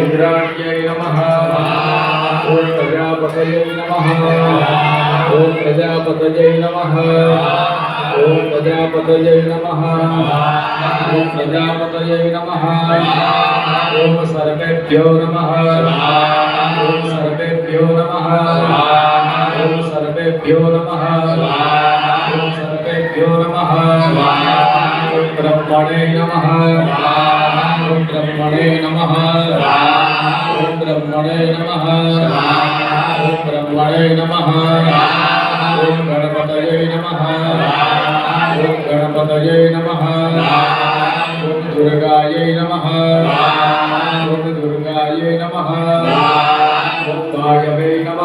इंद्राण्यै नमः। ॐ प्रजापतये प्रजापत नम प्रजापतये नमः। ॐ प्रजापतये नमः। ॐ प्रजापतये नमः। सर्वेभ्यो नम। ॐ सर्वेभ्यो नमः। ॐ सर्वेभ्यो नमः। ॐ सर्वेभ्यो नमः। ॐ ब्रह्मणे नमः। ఓం బ్రహ్మణే నమ. ఓం బ్రహ్మణే నమ. ఓం బ్రహ్మణే నమ. ఓం గణపతయే నమ. ఓం గణపతయే నమ. ఓం దుర్గాయై నమః. ఓం దుర్గాయై నమః. ఓం వాయవే నమ.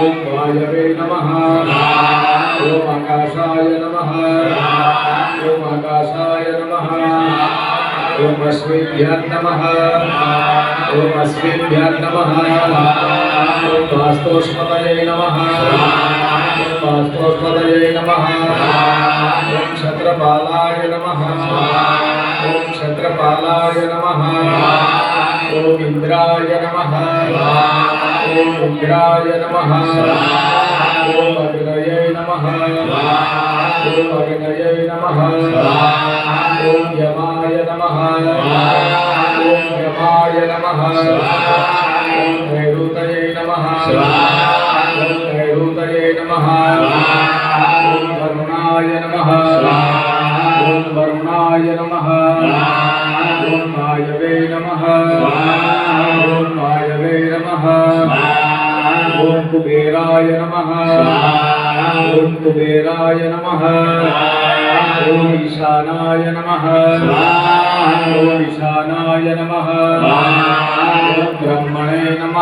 ఓం వాయవే నమ. ఓం ఆకాశాయ నమ. ॐ अश्विभ्यः नमः ॐ अश्विभ्यः नमः ॐ वास्तोष्मतये नमः वास्तोष्मतये नमः ॐ क्षत्रपालाय नमः। ॐ क्षत्रपालाय नमः ॐ इन्द्राय नमः ॐ इन्द्राय नमः ॐ अग्रये नमः। నమః ఓం అగ్నయే నమః ఓం యమాయ నమః ఓం యమాయ నమః ఓం నైరుతయే నమః ఓం నైరుతయే నమః ఓం వరుణాయ నమః ఓం వరుణాయ నమః ఓం వాయవే నమః ఓం వాయవే నమః ఓం ஓம் குபேராய நம ஓம் ஈசானாய நம ஓம் ஈசானாய நம ஓம் பிரம்மணே நம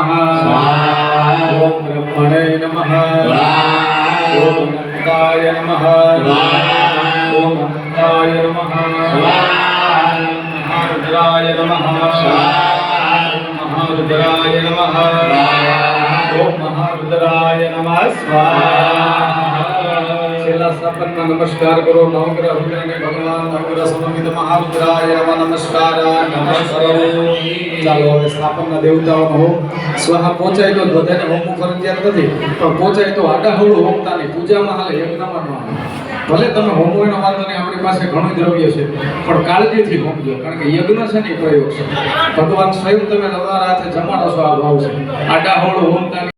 ஓம் பிரம்மணே நம ஓம் அந்தாய நம ஓம் அந்தாய நம ఓం మహారుద్రాయ నమః સ્વાહા છેલ્લા સ્થાપનમાં નમસ્કાર કરો નવગ્રહ હૃદયને ભગવાન નવગ્રહ સમમિત મહારુદ્રાય નમઃ નમસ્કાર નમસ્કાર ચાલો હવે સ્થાપનના દેવતાઓનો હોમ સ્વાહા પહોંચાય તો બધાને હોમવું ફરજિયાત નથી પણ પહોંચાય તો આડા હોડું હોમતા નહીં પૂજામાં હાલે યજ્ઞમાં ન હાલે. ભલે તમે હોમો એનો વાંધો નહીં, આપણી પાસે ઘણું દ્રવ્ય છે, પણ કાળજીથી હોમજો કારણ કે યજ્ઞ છે ને પ્રયોગ છે ભગવાન સ્વયં તમે તમારા હાથે જમાડો છો, આ ભાવ છે આડા હોળ હોમતા.